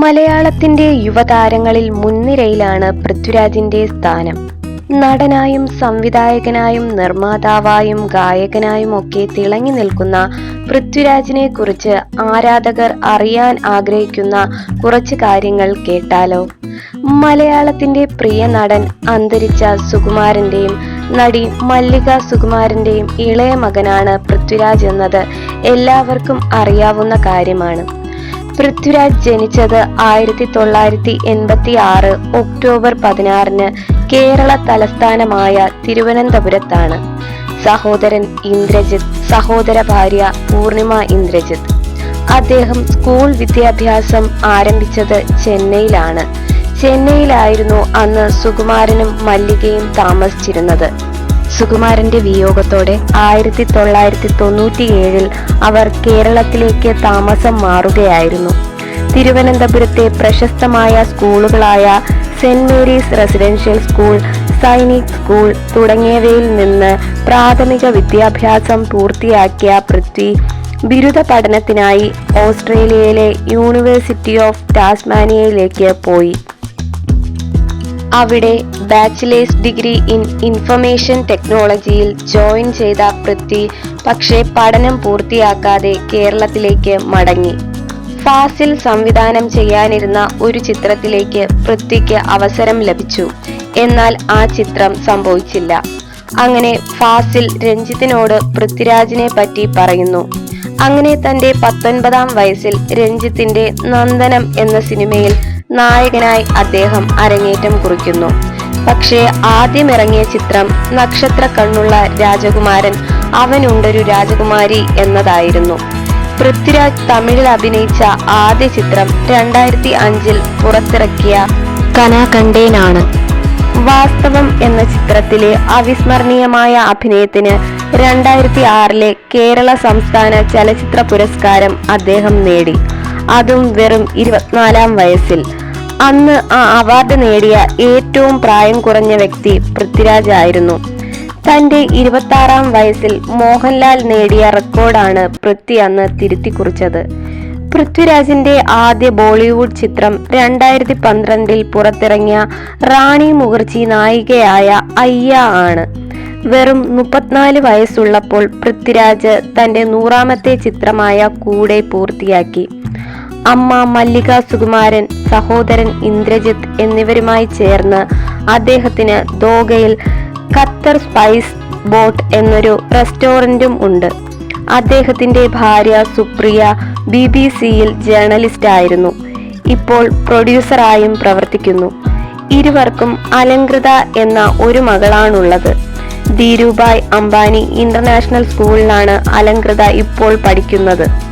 മലയാളത്തിന്റെ യുവതാരങ്ങളിൽ മുൻനിരയിലാണ് പൃഥ്വിരാജിന്റെ സ്ഥാനം. നടനായും സംവിധായകനായും നിർമ്മാതാവായും ഗായകനായും ഒക്കെ തിളങ്ങി നിൽക്കുന്ന പൃഥ്വിരാജിനെ കുറിച്ച് ആരാധകർ അറിയാൻ ആഗ്രഹിക്കുന്ന കുറച്ച് കാര്യങ്ങൾ കേട്ടാലോ? മലയാളത്തിന്റെ പ്രിയ നടൻ അന്തരിച്ച സുകുമാരന്റെയും നടി മല്ലിക സുകുമാരന്റെയും ഇളയ മകനാണ് പൃഥ്വിരാജ് എന്നത് എല്ലാവർക്കും അറിയാവുന്ന കാര്യമാണ്. പൃഥ്വിരാജ് ജനിച്ചത് ആയിരത്തി തൊള്ളായിരത്തി എൺപത്തി ആറ് ഒക്ടോബർ പതിനാറിന് കേരള തലസ്ഥാനമായ തിരുവനന്തപുരത്താണ്. സഹോദരൻ ഇന്ദ്രജിത്ത് സഹോദര ഭാര്യ പൂർണിമ ഇന്ദ്രജിത്ത്. അദ്ദേഹം സ്കൂൾ വിദ്യാഭ്യാസം ആരംഭിച്ചത് ചെന്നൈയിലാണ്. ചെന്നൈയിലായിരുന്നു അന്ന് സുകുമാരനും മല്ലികയും താമസിച്ചിരുന്നത്. സുകുമാരന്റെ വിയോഗത്തോടെ ആയിരത്തി തൊള്ളായിരത്തി തൊണ്ണൂറ്റിയേഴിൽ അവർ കേരളത്തിലേക്ക് താമസം മാറുകയായിരുന്നു. തിരുവനന്തപുരത്തെ പ്രശസ്തമായ സ്കൂളുകളായ Saint Mary's residential school Sainik school തുടങ്ങിയവയിൽ നിന്ന് പ്രാഥമിക വിദ്യാഭ്യാസം പൂർത്തിയാക്കിയ പൃഥ്വി ബിരുദ പഠനത്തിനായി ഓസ്ട്രേലിയയിലെ യൂണിവേഴ്സിറ്റി ഓഫ് ടാസ്മാനിയയിലേക്ക് പോയി. അവിടെ ബാച്ചിലേഴ്സ് ഡിഗ്രി ഇൻ ഇൻഫർമേഷൻ ടെക്നോളജിയിൽ ജോയിൻ ചെയ്ത പൃഥ്വി പക്ഷേ പഠനം പൂർത്തിയാക്കാതെ കേരളത്തിലേക്ക് മടങ്ങി. ഫാസിൽ സംവിധാനം ചെയ്യാനിരുന്ന ഒരു ചിത്രത്തിലേക്ക് പൃഥ്വിക്ക് അവസരം ലഭിച്ചു. എന്നാൽ ആ ചിത്രം സംഭവിച്ചില്ല. അങ്ങനെ ഫാസിൽ രഞ്ജിത്തിനോട് പൃഥ്വിരാജിനെ പറ്റി പറയുന്നു. അങ്ങനെ തന്റെ പത്തൊൻപതാം വയസ്സിൽ രഞ്ജിത്തിന്റെ നന്ദനം എന്ന സിനിമയിൽ നായകനായി അദ്ദേഹം അരങ്ങേറ്റം കുറിക്കുന്നു. പക്ഷേ ആദ്യം ഇറങ്ങിയ ചിത്രം നക്ഷത്ര കണ്ണുള്ള രാജകുമാരൻ അവനുണ്ടൊരു രാജകുമാരി എന്നതായിരുന്നു. പൃഥ്വിരാജ് തമിഴിൽ അഭിനയിച്ച ആദ്യ ചിത്രം രണ്ടായിരത്തി അഞ്ചിൽ പുറത്തിറക്കിയ കനാകണ്ടേനാണ് വാസ്തവം എന്ന ചിത്രത്തിലെ അവിസ്മരണീയമായ അഭിനയത്തിന് രണ്ടായിരത്തി ആറിലെ കേരള സംസ്ഥാന ചലച്ചിത്ര പുരസ്കാരം അദ്ദേഹം നേടി. അതും വെറും ഇരുപത്തിനാലാം വയസ്സിൽ. അന്ന് ആ അവാർഡ് നേടിയ ഏറ്റവും പ്രായം കുറഞ്ഞ വ്യക്തി പൃഥ്വിരാജ് ആയിരുന്നു. തന്റെ ഇരുപത്തി ആറാം വയസ്സിൽ മോഹൻലാൽ നേടിയ റെക്കോർഡാണ് പൃഥ്വി അന്ന് തിരുത്തി കുറിച്ചത് പൃഥ്വിരാജിന്റെ ആദ്യ ബോളിവുഡ് ചിത്രം രണ്ടായിരത്തി പന്ത്രണ്ടിൽ പുറത്തിറങ്ങിയ റാണി മുഖർജി നായികയായ അയ്യ ആണ്. വെറും മുപ്പത്തിനാല് വയസ്സുള്ളപ്പോൾ പൃഥ്വിരാജ് തന്റെ നൂറാമത്തെ ചിത്രമായ കൂടെ പൂർത്തിയാക്കി. അമ്മ മല്ലിക സുകുമാരൻ സഹോദരൻ ഇന്ദ്രജിത്ത് എന്നിവരുമായി ചേർന്ന് അദ്ദേഹത്തിന് ദോഗയിൽ ഖത്തർ സ്പൈസ് ബോട്ട് എന്നൊരു റെസ്റ്റോറന്റും ഉണ്ട്. അദ്ദേഹത്തിന്റെ ഭാര്യ സുപ്രിയ ബി ബി സിയിൽ ജേർണലിസ്റ്റ് ആയിരുന്നു ഇപ്പോൾ പ്രൊഡ്യൂസറായും പ്രവർത്തിക്കുന്നു. ഇരുവർക്കും അലങ്കൃത എന്ന ഒരു മകളാണുള്ളത്. ധീരുഭായ് അംബാനി ഇന്റർനാഷണൽ സ്കൂളിലാണ് അലങ്കൃത ഇപ്പോൾ പഠിക്കുന്നത്.